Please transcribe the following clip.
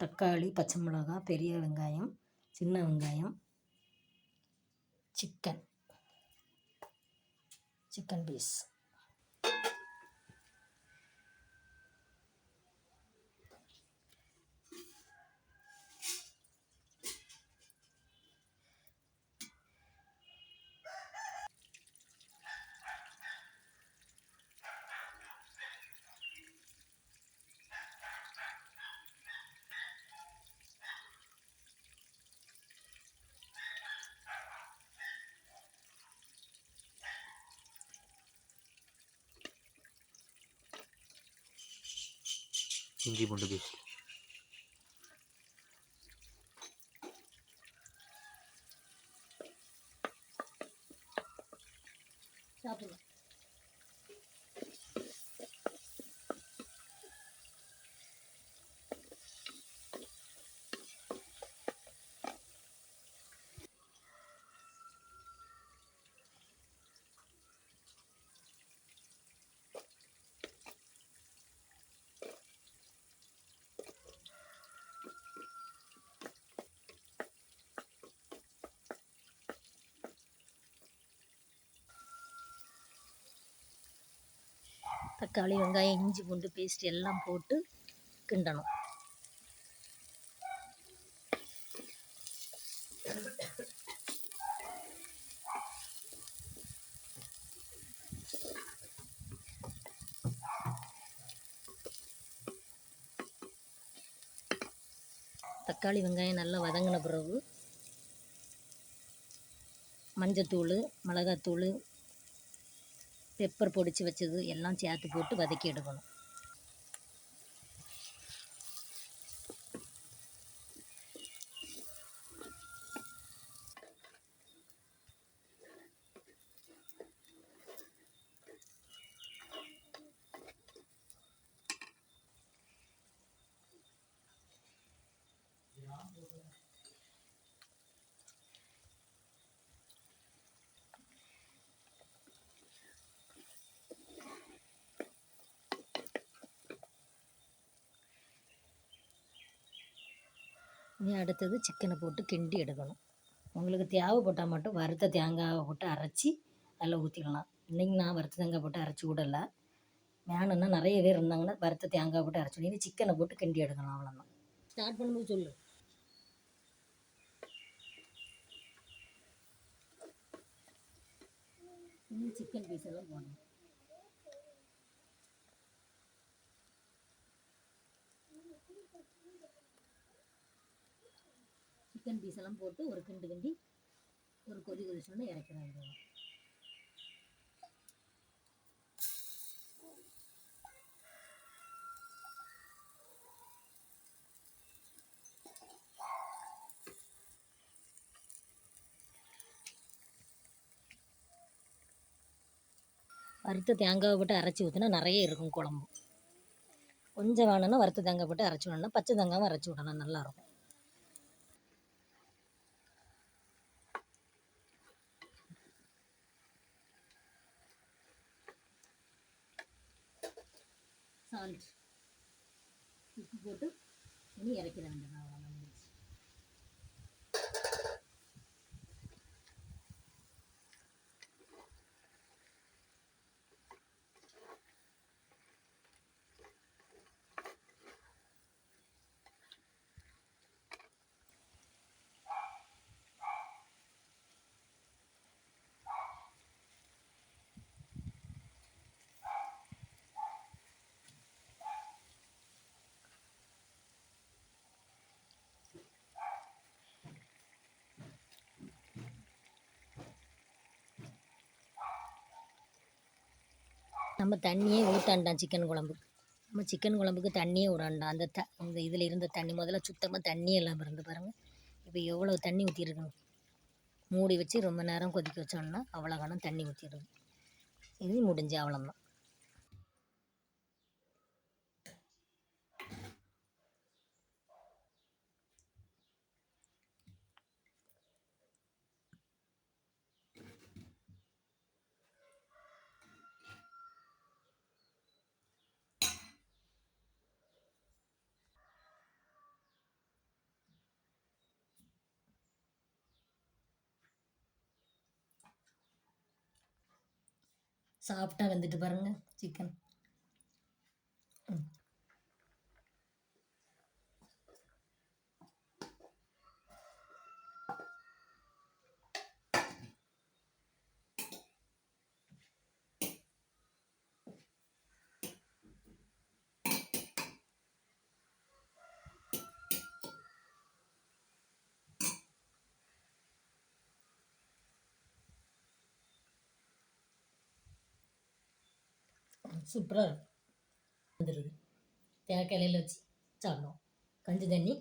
தக்காளி பச்சை மிளகாய் பெரிய வெங்காயம் சின்ன வெங்காயம் சிக்கன் சிக்கன் பீஸ் இஞ்சி பூண்டு பேஸ்ட் தக்காளி வெங்காயம் இஞ்சி பூண்டு பேஸ்ட் எல்லாம் போட்டு கிண்டணும். தக்காளி வெங்காயம் நல்லா வதங்கின பிறகு மஞ்சத்தூள் மிளகாத்தூள் பெப்பர் பொடிச்சு வச்சது எல்லாம் சேர்த்து போட்டு வதக்கி எடுக்கணும். இனி அடுத்தது சிக்கனை போட்டு கிண்டி எடுக்கணும். உங்களுக்கு தேவைப்பட்டால் மட்டும் வறுத்த தேங்காவை போட்டு அரைச்சி அதில் ஊற்றிக்கலாம் இன்றைக்கி நான் வறுத்த தேங்காய் போட்டு அரைச்சி விடலை. வேணும்னா நிறைய பேர் இருந்தாங்கன்னா வறுத்த தேங்காய் போட்டு அரைச்சி இனி சிக்கனை போட்டு கிண்டி எடுக்கலாம் அவ்வளோதான் ஸ்டார்ட் பண்ணும்போது சொல்லு. சிக்கன் பீஸ் எல்லாம் போடணும். சிக்கன் பீஸ் எல்லாம் போட்டு ஒரு கிண்டு கிண்டி ஒரு கொதி கொதிச்சோன்னு இறக்கிறாங்க வறுத்த தேங்காவை போட்டு அரைச்சி ஊற்றினா நிறைய இருக்கும் குழம்பு. கொஞ்சம் வேணும்னா வறுத்த தேங்காய் போட்டு அரைச்சி விடணும். பச்சை தேங்காவும் அரைச்சி விடணும். நல்லாயிருக்கும் சால்ட் உப்பு போட்டு இனி இறக்கிட வேண்டியது அவ்வளோதான் முடிஞ்சுச்சு. நம்ம தண்ணியே ஊற்றாண்டாம் சிக்கன் குழம்புக்கு நம்ம சிக்கன் குழம்புக்கு தண்ணியே விடாண்டாம் அந்த த இந்த இதில் இருந்த தண்ணி முதல்ல சுத்தமாக தண்ணி எல்லாம் இருந்து பாருங்கள் இப்போ எவ்வளோ தண்ணி ஊற்றிருக்கணும் மூடி வச்சு ரொம்ப நேரம் கொதிக்க வச்சோம்னா அவ்வளோ கணம் தண்ணி ஊற்றிடுது இது முடிஞ்சு அவ்வளோதான் சாப்பிட்டா வந்துட்டு பாருங்க சிக்கன் ம். சூப்பராக வந்துடுது தேங்காயில் வச்சு சாப்பிடுவோம் கஞ்சி தண்ணி